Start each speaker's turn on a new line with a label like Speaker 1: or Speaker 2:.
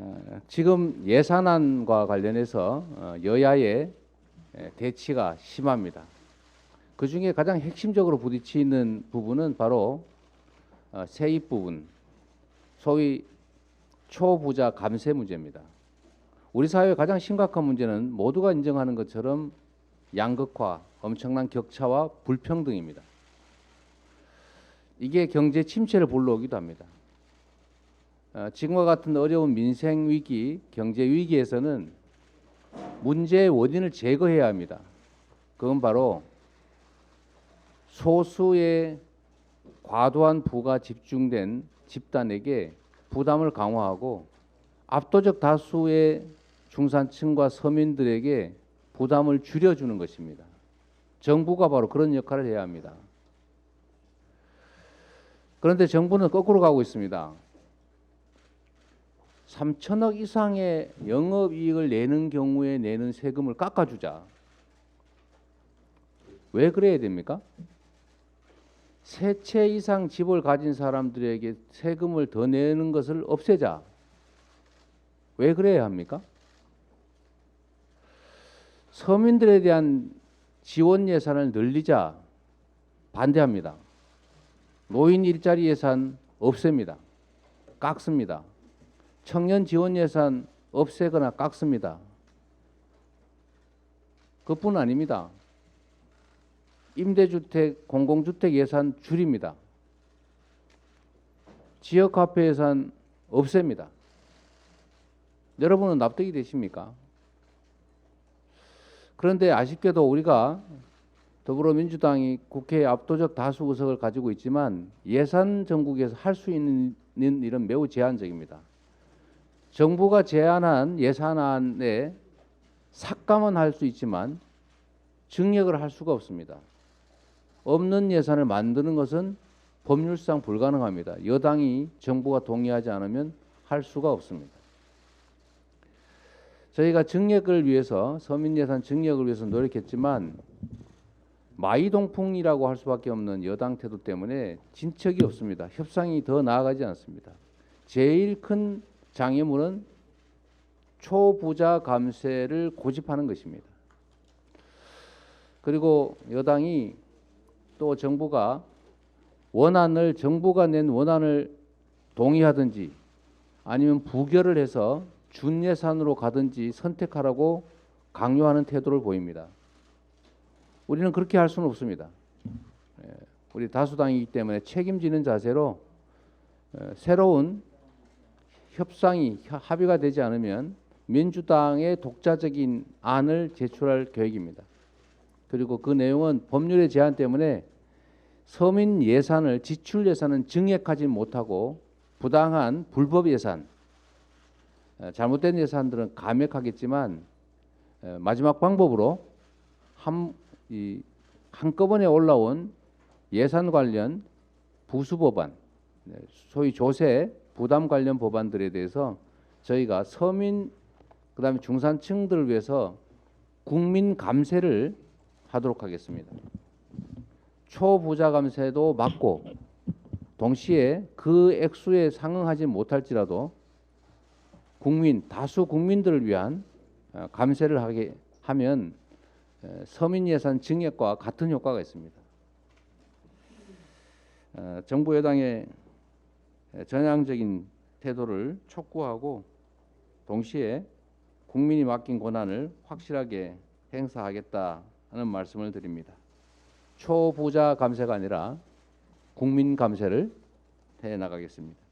Speaker 1: 어, 지금 예산안과 관련해서 어, 여야의 에, 대치가 심합니다. 그 중에 가장 핵심적으로 부딪히는 부분은 바로 어, 세입 부분, 소위 초부자 감세 문제입니다. 우리 사회의 가장 심각한 문제는 모두가 인정하는 것처럼 양극화, 엄청난 격차와 불평등입니다. 이게 경제 침체를 불러오기도 합니다. 어, 지금과 같은 어려운 민생 위기, 경제 위기에서는 문제의 원인을 제거해야 합니다. 그건 바로 소수의 과도한 부가 집중된 집단에게 부담을 강화하고 압도적 다수의 중산층과 서민들에게 부담을 줄여주는 것입니다. 정부가 바로 그런 역할을 해야 합니다. 그런데 정부는 거꾸로 가고 있습니다. 3천억 이상의 영업이익을 내는 경우에 내는 세금을 깎아주자. 왜 그래야 됩니까? 세 채 이상 집을 가진 사람들에게 세금을 더 내는 것을 없애자. 왜 그래야 합니까? 서민들에 대한 지원 예산을 늘리자 반대합니다. 노인 일자리 예산 없앱니다. 깎습니다. 청년 지원 예산 없애거나 깎습니다. 그뿐 아닙니다. 임대주택, 공공주택 예산 줄입니다. 지역화폐 예산 없앱니다. 여러분은 납득이 되십니까? 그런데 아쉽게도 우리가 더불어민주당이 국회에 압도적 다수 의석을 가지고 있지만 예산 정국에서 할 수 있는 일은 매우 제한적입니다. 정부가 제안한 예산안에 삭감은 할 수 있지만 증액을 할 수가 없습니다. 없는 예산을 만드는 것은 법률상 불가능합니다. 여당이 정부가 동의하지 않으면 할 수가 없습니다. 저희가 증액을 위해서 서민 예산 증액을 위해서 노력했지만 마이동풍이라고 할 수밖에 없는 여당 태도 때문에 진척이 없습니다. 협상이 더 나아가지 않습니다. 제일 큰 장애물은 초부자 감세를 고집하는 것입니다. 그리고 여당이 또 정부가 원안을 정부가 낸 원안을 동의하든지 아니면 부결을 해서 준 예산으로 가든지 선택하라고 강요하는 태도를 보입니다. 우리는 그렇게 할 수는 없습니다. 예, 우리 다수당이기 때문에 책임지는 자세로 어, 새로운 협상이 합의가 되지 않으면 민주당의 독자적인 안을 제출할 계획입니다. 그리고 그 내용은 법률의 제한 때문에 서민 예산을 지출 예산은 증액하지 못하고 부당한 불법 예산, 어, 잘못된 예산들은 감액하겠지만 어, 마지막 방법으로 한, 이, 한꺼번에 올라온 예산 관련 부수 법안, 네, 소위 조세 부담 관련 법안들에 대해서 저희가 서민 그다음에 중산층들을 위해서 국민 감세를 하도록 하겠습니다. 초부자 감세도 맞고 동시에 그 액수에 상응하지 못할지라도 국민 다수 국민들을 위한 어, 감세를 하게 하면 에, 서민 예산 증액과 같은 효과가 있습니다. 어, 정부 여당의 전향적인 태도를 촉구하고 동시에 국민이 맡긴 권한을 확실하게 행사하겠다는 말씀을 드립니다. 초부자 감세가 아니라 국민 감세를 해 나가겠습니다.